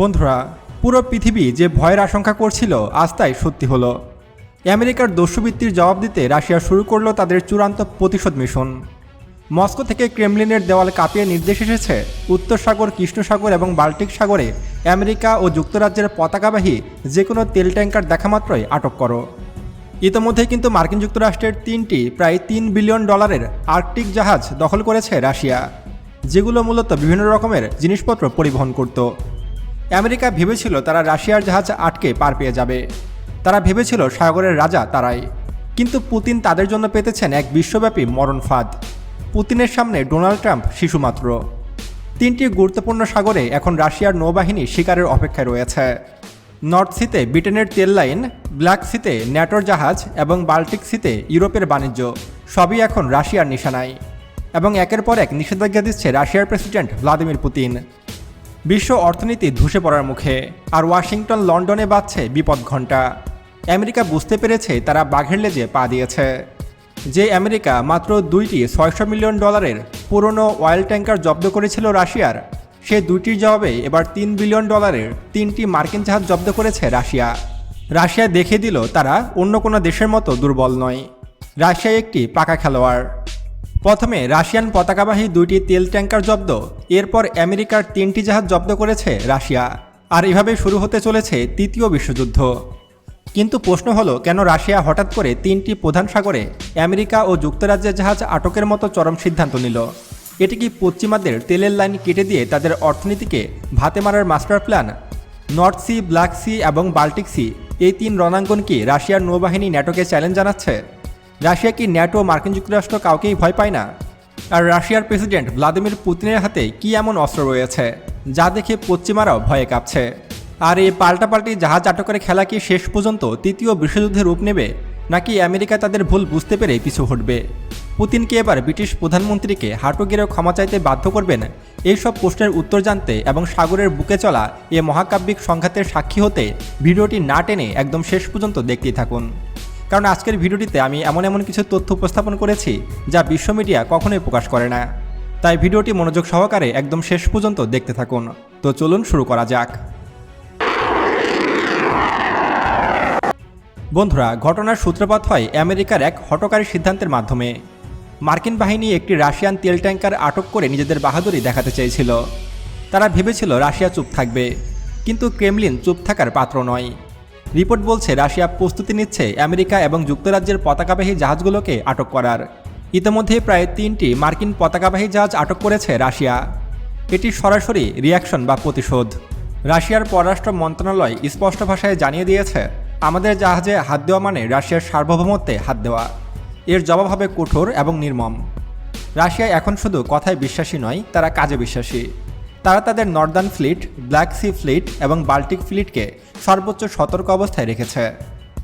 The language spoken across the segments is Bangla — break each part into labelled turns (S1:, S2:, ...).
S1: বন্ধুরা, পুরো পৃথিবী যে ভয়ের আশঙ্কা করছিল, আজ তাই সত্যি হলো। আমেরিকার দস্যুবৃত্তির জবাব দিতে রাশিয়া শুরু করল তাদের চূড়ান্ত প্রতিশোধ মিশন। মস্কো থেকে ক্রেমলিনের দেওয়াল কাঁপিয়ে নির্দেশ এসেছে, উত্তর সাগর, কৃষ্ণ সাগর এবং বাল্টিক সাগরে আমেরিকা ও যুক্তরাজ্যের পতাকাবাহী যে কোনো তেল ট্যাঙ্কার দেখা মাত্রই আটক করো। ইতোমধ্যে কিন্তু মার্কিন যুক্তরাষ্ট্রের তিনটি, প্রায় তিন বিলিয়ন ডলারের আর্কটিক জাহাজ দখল করেছে রাশিয়া, যেগুলো মূলত বিভিন্ন রকমের জিনিসপত্র পরিবহন করত। আমেরিকা ভেবেছিল তারা রাশিয়ার জাহাজ আটকে পার পেয়ে যাবে। তারা ভেবেছিল সাগরের রাজা তারাই। কিন্তু পুতিন তাদের জন্য পেতেছেন এক বিশ্বব্যাপী মরণ ফাঁদ। পুতিনের সামনে ডোনাল্ড ট্রাম্প শিশুমাত্র। তিনটি গুরুত্বপূর্ণ সাগরে এখন রাশিয়ার নৌবাহিনী শিকারের অপেক্ষায় রয়েছে। নর্থ সিতে ব্রিটেনের তেল লাইন, ব্ল্যাক সিতে ন্যাটোর জাহাজ এবং বাল্টিক সিতে ইউরোপের বাণিজ্য, সবই এখন রাশিয়ার নিশানায়। এবং একের পর এক নিষেধাজ্ঞা দিচ্ছে রাশিয়ার প্রেসিডেন্ট ভ্লাদিমির পুতিন। বিশ্ব অর্থনীতি ধসে পড়ার মুখে, আর ওয়াশিংটন, লন্ডনে বাজছে বিপদ ঘণ্টা। আমেরিকা বুঝতে পেরেছে তারা বাঘের লেজে পা দিয়েছে। যে আমেরিকা মাত্র দুইটি ছয়শো মিলিয়ন ডলারের পুরনো অয়েল ট্যাঙ্কার জব্দ করেছিল রাশিয়ার, সে দুইটির জবাবে এবার তিন বিলিয়ন ডলারের তিনটি মার্কিন জাহাজ জব্দ করেছে রাশিয়া। রাশিয়া দেখে দিল তারা অন্য কোনো দেশের মতো দুর্বল নয়। রাশিয়া একটি পাকা খেলোয়াড়। প্রথমে রাশিয়ান পতাকাবাহী দুইটি তেল ট্যাঙ্কার জব্দ, এরপর আমেরিকার তিনটি জাহাজ জব্দ করেছে রাশিয়া। আর এভাবে শুরু হতে চলেছে তৃতীয় বিশ্বযুদ্ধ। কিন্তু প্রশ্ন হলো, কেন রাশিয়া হঠাৎ করে তিনটি প্রধান সাগরে আমেরিকা ও যুক্তরাজ্যের জাহাজ আটকের মতো চরম সিদ্ধান্ত নিল? এটি কি পশ্চিমাদের তেলের লাইন কেটে দিয়ে তাদের অর্থনীতিকে ভাতে মারার master plan? North Sea, Black Sea এবং বাল্টিক সি, এই তিন রণাঙ্গন কি রাশিয়ার নৌবাহিনী ন্যাটোকে চ্যালেঞ্জ জানাচ্ছে? রাশিয়া কি ন্যাটো মার্কিন যুক্তরাষ্ট্র কাউকেই ভয় পায় না। আর রাশিয়ার প্রেসিডেন্ট ভ্লাদিমির পুতিনের হাতে কি এমন অস্ত্র রয়েছে, যা দেখে পশ্চিমারাও ভয়ে কাঁপছে? আর এই পাল্টাপাল্টি জাহাজ আটকের খেলা কি শেষ পর্যন্ত তৃতীয় বিশ্বযুদ্ধের রূপ নেবে, নাকি আমেরিকা তাদের ভুল বুঝতে পেরে পিছু হটবে? পুতিনকে এবার ব্রিটিশ প্রধানমন্ত্রীকে হাঁটু গেড়ে ক্ষমা চাইতে বাধ্য করবেন, এইসব প্রশ্নের উত্তর জানতে এবং সাগরের বুকে চলা এ মহাকাব্যিক সংঘাতের সাক্ষী হতে ভিডিওটি না টেনে একদম শেষ পর্যন্ত দেখতেই থাকুন। কারণ আজকের ভিডিওটিতে আমি এমন এমন কিছু তথ্য উপস্থাপন করেছি যা বিশ্ব মিডিয়া কখনোই প্রকাশ করে না। তাই ভিডিওটি মনোযোগ সহকারে একদম শেষ পর্যন্ত দেখতে থাকুন। তো চলুন শুরু করা যাক। বন্ধুরা, ঘটনার সূত্রপাত হয় আমেরিকার এক হটকারী সিদ্ধান্তের মাধ্যমে। মার্কিন বাহিনী একটি রাশিয়ান তেল ট্যাঙ্কার আটক করে নিজেদের বাহাদুরি দেখাতে চেয়েছিল। তারা ভেবেছিল রাশিয়া চুপ থাকবে, কিন্তু ক্রেমলিন চুপ থাকার পাত্র নয়। রিপোর্ট বলছে, রাশিয়া প্রস্তুতি নিচ্ছে আমেরিকা এবং যুক্তরাজ্যের পতাকাবাহী জাহাজগুলোকে আটক করার। ইতিমধ্যে প্রায় তিনটি মার্কিন পতাকাবাহী জাহাজ আটক করেছে রাশিয়া। এটি সরাসরি রিয়াকশন বা প্রতিশোধ। রাশিয়ার পররাষ্ট্র মন্ত্রণালয় স্পষ্ট ভাষায় জানিয়ে দিয়েছে, আমাদের জাহাজে হাত দেওয়া মানে রাশিয়ার সার্বভৌমত্বে হাত দেওয়া। এর জবাব হবে কঠোর এবং নির্মম। রাশিয়া এখন শুধু কথায় বিশ্বাসী নয়, তারা কাজে বিশ্বাসী। তারা তাদের northern fleet, black sea fleet এবং বাল্টিক ফ্লিটকে সর্বোচ্চ সতর্ক অবস্থায় রেখেছে।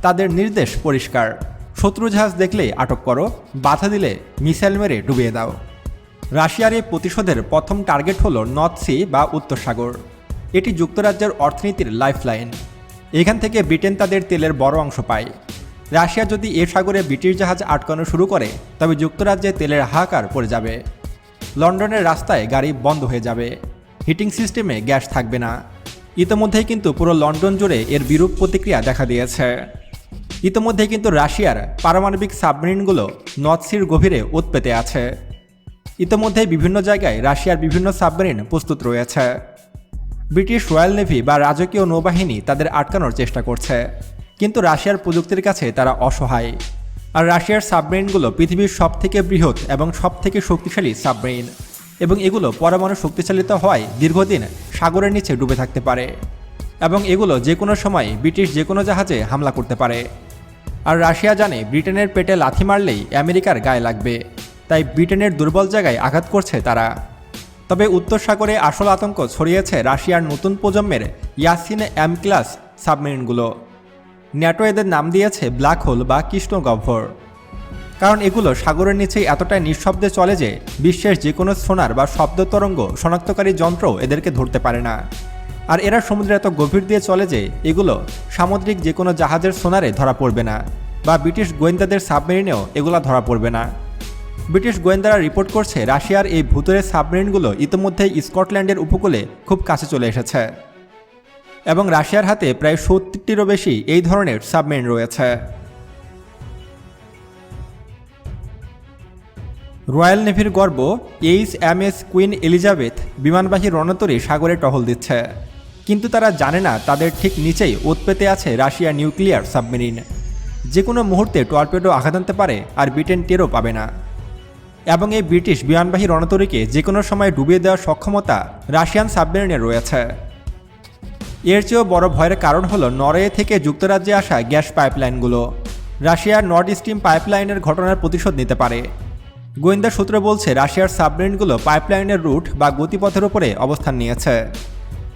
S1: তাদের নির্দেশ পরিষ্কার। শত্রু জাহাজ দেখলেই আটক করো, বাধা দিলে মিসাইল মেরে ডুবিয়ে দাও। রাশিয়ার এই প্রতিশোধের প্রথম টার্গেট হল নর্থ সি বা উত্তর সাগর। এটি যুক্তরাজ্যের অর্থনীতির লাইফলাইন। এখান থেকে ব্রিটেন তাদের তেলের বড় অংশ পায়। রাশিয়া যদি এ সাগরে ব্রিটিশ জাহাজ আটকানো শুরু করে, তবে যুক্তরাজ্যে তেলের হাহাকার পড়ে যাবে। লন্ডনের রাস্তায় গাড়ি বন্ধ হয়ে যাবে। হিটিং সিস্টেমে গ্যাস থাকবে না। ইতোমধ্যেই কিন্তু পুরো লন্ডন জুড়ে এর বিরূপ প্রতিক্রিয়া দেখা দিয়েছে। ইতোমধ্যেই কিন্তু রাশিয়ার পারমাণবিক সাবমেরিনগুলো নর্থ সির গভীরে ওত পেতে আছে। ইতোমধ্যেই বিভিন্ন জায়গায় রাশিয়ার বিভিন্ন সাবমেরিন প্রস্তুত রয়েছে। ব্রিটিশ রয়্যাল নেভি বা রাজকীয় নৌবাহিনী তাদের আটকানোর চেষ্টা করছে, কিন্তু রাশিয়ার প্রযুক্তির কাছে তারা অসহায়। আর রাশিয়ার সাবমেরিনগুলো পৃথিবীর সবথেকে বৃহৎ এবং সবথেকে শক্তিশালী সাবমেরিন। এবং এগুলো পরমাণু শক্তিচালিত হওয়ায় দীর্ঘদিন সাগরের নিচে ডুবে থাকতে পারে এবং এগুলো যে কোনো সময় ব্রিটিশ যে কোনো জাহাজে হামলা করতে পারে। আর রাশিয়া জানে ব্রিটেনের পেটে লাথি মারলেই আমেরিকার গায়ে লাগবে, তাই ব্রিটেনের দুর্বল জায়গায় আঘাত করছে তারা। তবে উত্তর সাগরে আসল আতঙ্ক ছড়িয়েছে রাশিয়ার নতুন প্রজন্মের ইয়াসিন এম ক্লাস সাবমেরিনগুলো। ন্যাটো এদের নাম দিয়েছে ব্ল্যাক হোল বা কৃষ্ণ গহ্বর কারণ এগুলো সাগরের নিচে এতটাই নিঃশব্দে চলে যে বিশ্বের যে কোনো সোনার বা শব্দ তরঙ্গ শনাক্তকারী যন্ত্র এদেরকে ধরতে পারে না। আর এরা সমুদ্রে এত গভীর দিয়ে চলে যে এগুলো সামুদ্রিক যে কোনো জাহাজের সোনারে ধরা পড়বে না বা ব্রিটিশ গোয়েন্দাদের সাবমেরিনেও এগুলো ধরা পড়বে না। ব্রিটিশ গোয়েন্দারা রিপোর্ট করছে রাশিয়ার এই ভূতরের সাবমেরিনগুলো ইতিমধ্যেই স্কটল্যান্ডের উপকূলে খুব কাছে চলে এসেছে। এবং রাশিয়ার হাতে প্রায় সত্তরটিরও বেশি এই ধরনের সাবমেরিন রয়েছে। রয়্যাল নেভির গর্ব, H M S Queen Elizabeth বিমানবাহী রণতরী সাগরে টহল দিচ্ছে। কিন্তু তারা জানে না তাদের ঠিক নিচেই উৎপেতে আছে রাশিয়া নিউক্লিয়ার সাবমেরিন। যে কোনো মুহূর্তে টর্পেডো আঘাত আনতে পারে আর ব্রিটেন টেরও পাবে না। এবং এই ব্রিটিশ বিমানবাহী রণতরীকে যে কোনো সময় ডুবিয়ে দেওয়ার সক্ষমতা রাশিয়ান সাবমেরিনের রয়েছে। এর চেয়েও বড় ভয়ের কারণ হলো নরওয়ে থেকে যুক্তরাজ্যে আসা গ্যাস পাইপলাইনগুলো। রাশিয়ার নর্থ স্ট্রিম পাইপলাইনের ঘটনার প্রতিশোধ নিতে পারে। গোয়েন্দা সূত্র বলছে, রাশিয়ার সাবমেরিনগুলো পাইপলাইনের রুট বা গতিপথের উপরে অবস্থান নিয়েছে।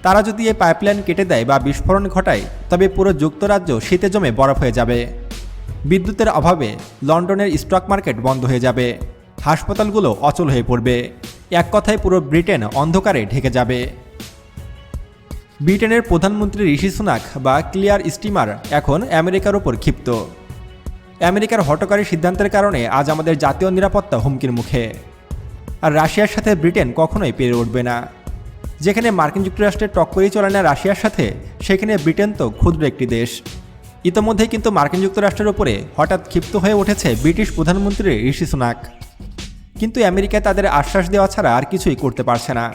S1: তারা যদি এই পাইপলাইন কেটে দেয় বা বিস্ফোরণ ঘটায়, তবে পুরো যুক্তরাজ্য শীতে জমে বরফ হয়ে যাবে। বিদ্যুতের অভাবে লন্ডনের স্টক মার্কেট বন্ধ হয়ে যাবে। হাসপাতালগুলো অচল হয়ে পড়বে। এক কথায় পুরো ব্রিটেন অন্ধকারে ঢেকে যাবে। ব্রিটেনের প্রধানমন্ত্রী ঋষি সুনাক বা ক্লিয়ার স্টিমার এখন আমেরিকার ওপর ক্ষিপ্ত। আমেরিকার হটকারী সিদ্ধান্তের কারণে আজ আমাদের জাতীয় নিরাপত্তা হুমকির মুখে। আর রাশিয়ার সাথে ব্রিটেন কখনোই পেরে উঠবে না। যেখানে মার্কিন যুক্তরাষ্ট্রের টক্করই চলে না রাশিয়ার সাথে, সেখানে ব্রিটেন তো ক্ষুদ্র একটি দেশ। ইতোমধ্যেই কিন্তু মার্কিন যুক্তরাষ্ট্রের উপরে হঠাৎ ক্ষিপ্ত হয়ে উঠেছে ব্রিটিশ প্রধানমন্ত্রী ঋষি সুনাক। কিন্তু আমেরিকা তাদের আশ্বাস দেওয়া ছাড়া আর কিছুই করতে পারছে না।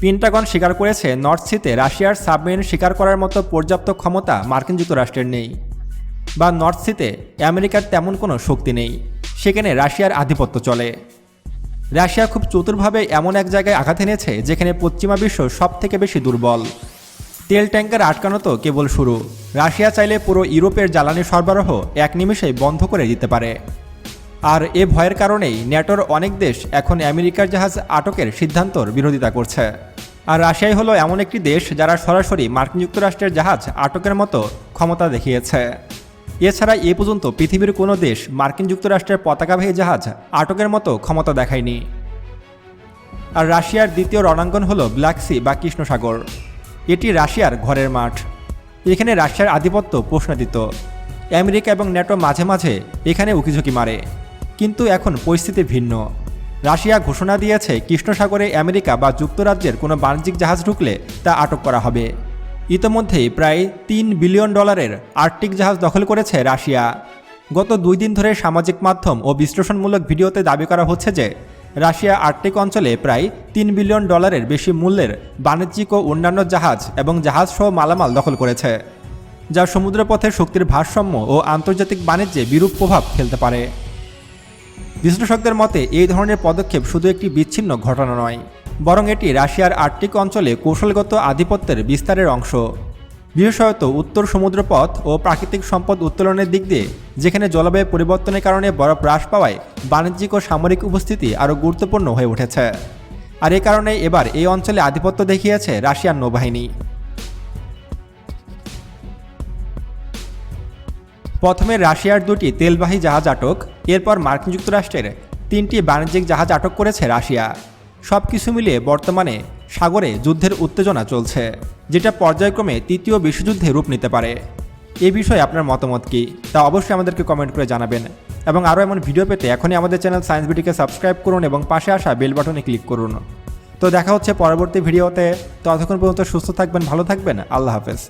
S1: পেন্টাগন স্বীকার করেছে নর্থ সিতে রাশিয়ার সাবমেরিন শিকার করার মতো পর্যাপ্ত ক্ষমতা মার্কিন যুক্তরাষ্ট্রের নেই। বা নর্থ সিতে আমেরিকার তেমন কোনো শক্তি নেই। সেখানে রাশিয়ার আধিপত্য চলে। রাশিয়া খুব চতুরভাবে এমন এক জায়গায় আঘাত এনেছে যেখানে পশ্চিমা বিশ্ব সব থেকে বেশি দুর্বল। তেল ট্যাঙ্কার আটকানো তো কেবল শুরু। রাশিয়া চাইলে পুরো ইউরোপের জ্বালানি সরবরাহ এক নিমেষেই বন্ধ করে দিতে পারে। আর এ ভয়ের কারণেই ন্যাটোর অনেক দেশ এখন আমেরিকার জাহাজ আটকের সিদ্ধান্তর বিরোধিতা করছে। আর রাশিয়াই হলো এমন একটি দেশ যারা সরাসরি মার্কিন যুক্তরাষ্ট্রের জাহাজ আটকের মতো ক্ষমতা দেখিয়েছে। এছাড়া এ পর্যন্ত পৃথিবীর কোনো দেশ মার্কিন যুক্তরাষ্ট্রের পতাকাবাহী জাহাজ আটকের মতো ক্ষমতা দেখায়নি। আর রাশিয়ার দ্বিতীয় রণাঙ্গন হল ব্ল্যাক সি বা কৃষ্ণসাগর। এটি রাশিয়ার ঘরের মাঠ। এখানে রাশিয়ার আধিপত্য প্রশ্নদিত আমেরিকা এবং ন্যাটো মাঝে মাঝে এখানে উকিঝুঁকি মারে। কিন্তু এখন পরিস্থিতি ভিন্ন। রাশিয়া ঘোষণা দিয়েছে কৃষ্ণসাগরে আমেরিকা বা যুক্তরাজ্যের কোনো বাণিজ্যিক জাহাজ ঢুকলে তা আটক করা হবে। ইতোমধ্যেই প্রায় তিন বিলিয়ন ডলারের আর্কটিক জাহাজ দখল করেছে রাশিয়া। গত দুই দিন ধরে সামাজিক মাধ্যম ও বিশ্লেষণমূলক ভিডিওতে দাবি করা হচ্ছে যে, রাশিয়া আর্কটিক অঞ্চলে প্রায় তিন বিলিয়ন ডলারের বেশি মূল্যের বাণিজ্যিক ও অন্যান্য জাহাজ এবং জাহাজসহ মালামাল দখল করেছে, যা সমুদ্রপথে শক্তির ভারসাম্য ও আন্তর্জাতিক বাণিজ্যে বিরূপ প্রভাব ফেলতে পারে। বিশ্লেষকদের মতে, এই ধরনের পদক্ষেপ শুধু একটি বিচ্ছিন্ন ঘটনা নয়। বরং এটি রাশিয়ার আর্কটিক অঞ্চলে কৌশলগত আধিপত্যের বিস্তারের অংশ। বিশেষত উত্তর সমুদ্রপথ ও প্রাকৃতিক সম্পদ উত্তোলনের দিক দিয়ে, যেখানে জলবায়ু পরিবর্তনের কারণে বরফ হ্রাস পাওয়ায় বাণিজ্যিক ও সামরিক উপস্থিতি আরও গুরুত্বপূর্ণ হয়ে উঠেছে। আর এ কারণে এবার এই অঞ্চলে আধিপত্য দেখিয়েছে রাশিয়ান নৌবাহিনী। প্রথমে রাশিয়ার দুটি তেলবাহী জাহাজ আটক, এরপর মার্কিন যুক্তরাষ্ট্রের তিনটি বাণিজ্যিক জাহাজ আটক করেছে রাশিয়া। সব কিছু মিলিয়ে বর্তমানে সাগরে যুদ্ধের উত্তেজনা চলছে, যেটা পর্যায়ক্রমে তৃতীয় বিশ্বযুদ্ধে রূপ নিতে পারে। এ বিষয়ে আপনার মতামত কী? তা অবশ্যই আমাদেরকে কমেন্ট করে জানাবেন। এবং আরও এমন ভিডিও পেতে এখনই আমাদের চ্যানেল সায়েন্স বিটিকে সাবস্ক্রাইব করুন এবং পাশে আসা বেল বাটনে ক্লিক করুন। তো দেখা হচ্ছে পরবর্তী ভিডিওতে। ততক্ষণ পর্যন্ত সুস্থ থাকবেন, ভালো থাকবেন। আল্লাহ হাফেজ।